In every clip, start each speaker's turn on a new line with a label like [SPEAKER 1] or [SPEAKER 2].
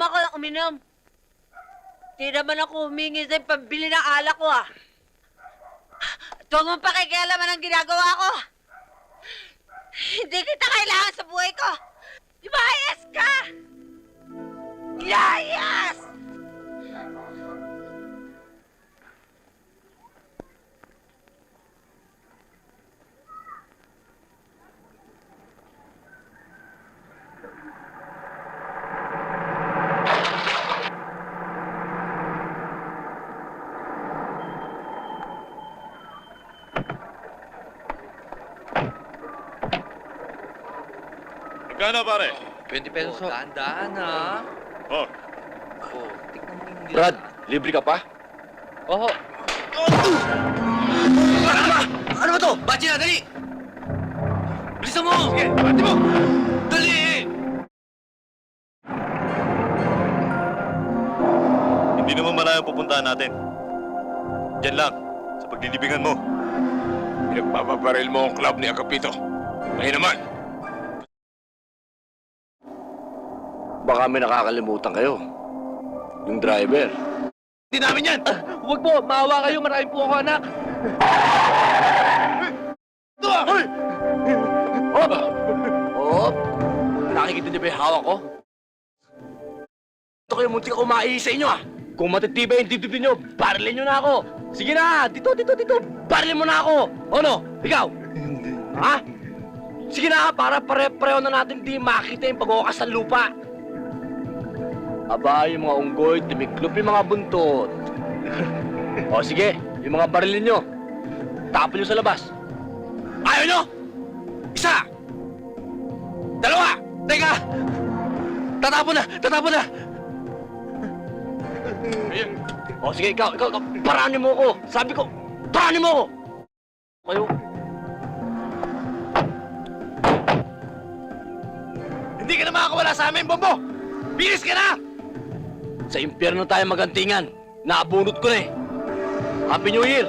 [SPEAKER 1] uminom ako uminom. Di naman ako humingi sa pambili ng alak ko ah. Huwag mong pakikialaman ang ginagawa ko. Hindi kita kailangan
[SPEAKER 2] Magkano pare?
[SPEAKER 3] 20 pesos ho.
[SPEAKER 4] Dahan-dahan ha.
[SPEAKER 2] Oh,
[SPEAKER 4] Oh, tignan mo yung
[SPEAKER 3] Brad, libre ka pa?
[SPEAKER 4] Oo.
[SPEAKER 3] Ano ba to?
[SPEAKER 4] Bachi na, dali! Bilisan mo!
[SPEAKER 2] sige, bati mo!
[SPEAKER 4] Dali!
[SPEAKER 2] Hindi naman malayo pupuntahan natin. Diyan lang, sa paglilibingan mo.
[SPEAKER 5] Pinagpapabaril mo ang club ni Agapito. Ngayon naman,
[SPEAKER 3] Baka may nakakalimutan kayo. Yung driver.
[SPEAKER 5] hindi namin yan!
[SPEAKER 4] Huwag po! Maawa kayo! Marami po ako anak!
[SPEAKER 3] Hop! Hop! Nakikita niyo ba yung hawak ko? Ito kayo muntik ako maiisa sa inyo ah! Kung matitibay yung dibdib niyo, barilin niyo na ako! Sige na! Dito, dito, dito! Barilin mo na ako! Ano? Ikaw? Ha? Sige na, para pare-pareho na natin di makita yung pag-ukas ng lupa. Aba, yung mga unggoy, tumiklop yung mga buntot. o sige, yung mga barilin nyo, tapon nyo sa labas. Ayaw nyo? Isa! Dalawa! Teka! Tatapon na! Tatapon na! O sige, ikaw, ikaw, ikaw, paranin mo ako! Sabi ko, paranin mo ako! Kayo,
[SPEAKER 5] Hindi ka na makakawala sa amin, Bombo! Bilis ka na!
[SPEAKER 3] Sa impyerno tayo magantingan. Naabunot ko na eh. Happy New Year!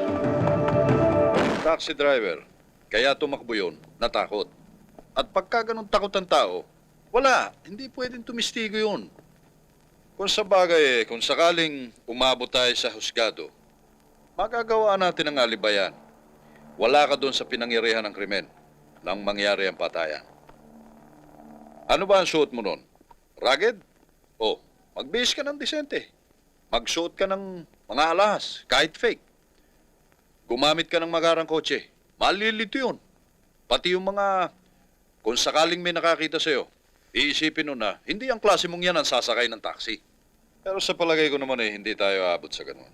[SPEAKER 6] Taxi driver. Kaya tumakbo yun, natakot. At pagka ganun takot ang tao, wala, hindi pwedeng tumistigo yun. Kung sa bagay, eh, kung sakaling umabot tayo sa husgado, magagawa natin ang alibayan. Wala ka doon sa pinangyarihan ng krimen nang mangyari ang patayan. Ano ba ang suot mo nun? Ragged? O, magbihis ka ng disente. Magsuot ka ng mga alahas, kahit fake. Gumamit ka ng magarang kotse. Malilito yun. Pati yung mga... Kung sakaling may nakakita sa'yo, iisipin nun na hindi ang klase mong yan ang sasakay ng taxi. Pero sa palagay ko naman eh, hindi tayo aabot sa ganun.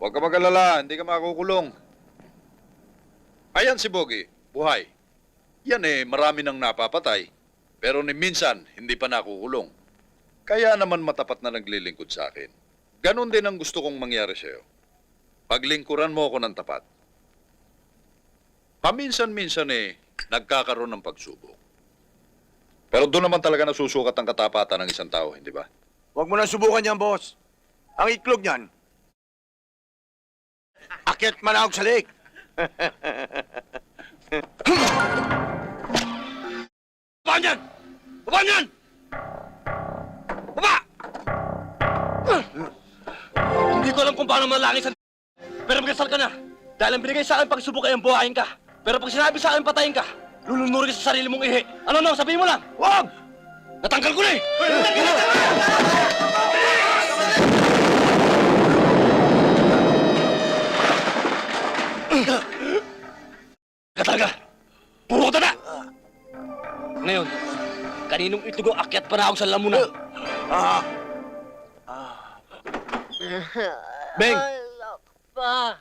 [SPEAKER 6] Huwag ka mag-alala, hindi ka makukulong. Ayan si Bogi, buhay. Yan eh, marami nang napapatay. Pero ni minsan, hindi pa nakukulong. Kaya naman matapat na naglilingkod sa akin. Ganon din ang gusto kong mangyari sa'yo. Paglingkuran mo ako ng tapat. Paminsan-minsan eh, nagkakaroon ng pagsubok. Pero doon naman talaga nasusukat ang katapatan ng isang tao, hindi ba?
[SPEAKER 5] Huwag mo nang subukan yan, boss. Ang iklog niyan, akit manahog sa lake. Baba niyan!
[SPEAKER 3] Hindi ko alam kung paano malangis ang Pero magkasal ka na. Dahil ang binigay sa akin pagsubok ay ang buhayin ka. Pero pag sinabi sa akin patayin ka, lulunurin ka sa sarili mong ihi. Ano no, sabihin mo lang.
[SPEAKER 5] Huwag!
[SPEAKER 3] Natanggal ko na eh! Ka talaga! Puro ka na! Ngayon, kaninong itugo akyat pa na ako sa lamunan?
[SPEAKER 5] Ah,
[SPEAKER 3] Beng!
[SPEAKER 1] Pa.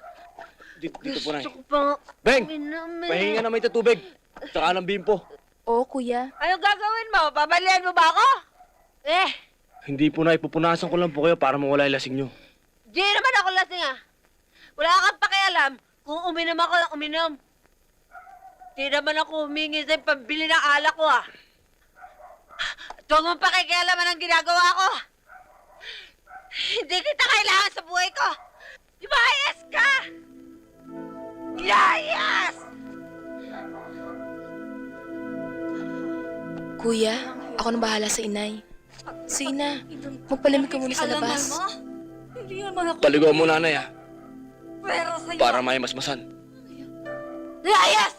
[SPEAKER 3] Dito, dito po na
[SPEAKER 1] Gusto ko pang
[SPEAKER 3] Beng!
[SPEAKER 1] uminom eh.
[SPEAKER 3] Pahinga na may tatubig. Tsaka ng bimpo.
[SPEAKER 7] Oo, kuya.
[SPEAKER 1] Anong gagawin mo? Babalian mo ba ako? Eh,
[SPEAKER 3] Hindi po na, ipupunasan ko lang po kayo para mawala yung lasing nyo.
[SPEAKER 1] di naman ako lasing ah. Wala kang pakialam kung uminom ako ng uminom. Di naman ako humingi sa pambili ng alak ko ah. Huwag mong pakikialaman ang ginagawa ko. Hindi kita kailangan sa buhay ko. Lumayas ka! Layas!
[SPEAKER 7] Kuya, ako na bahala sa inay. Sige na. Magpalamig ka muna sa labas.
[SPEAKER 8] Mo, hindi naman ako
[SPEAKER 3] Paligaw mo nanay ah.
[SPEAKER 8] pero sa'yo.
[SPEAKER 3] Para may masmasan.
[SPEAKER 8] Layas!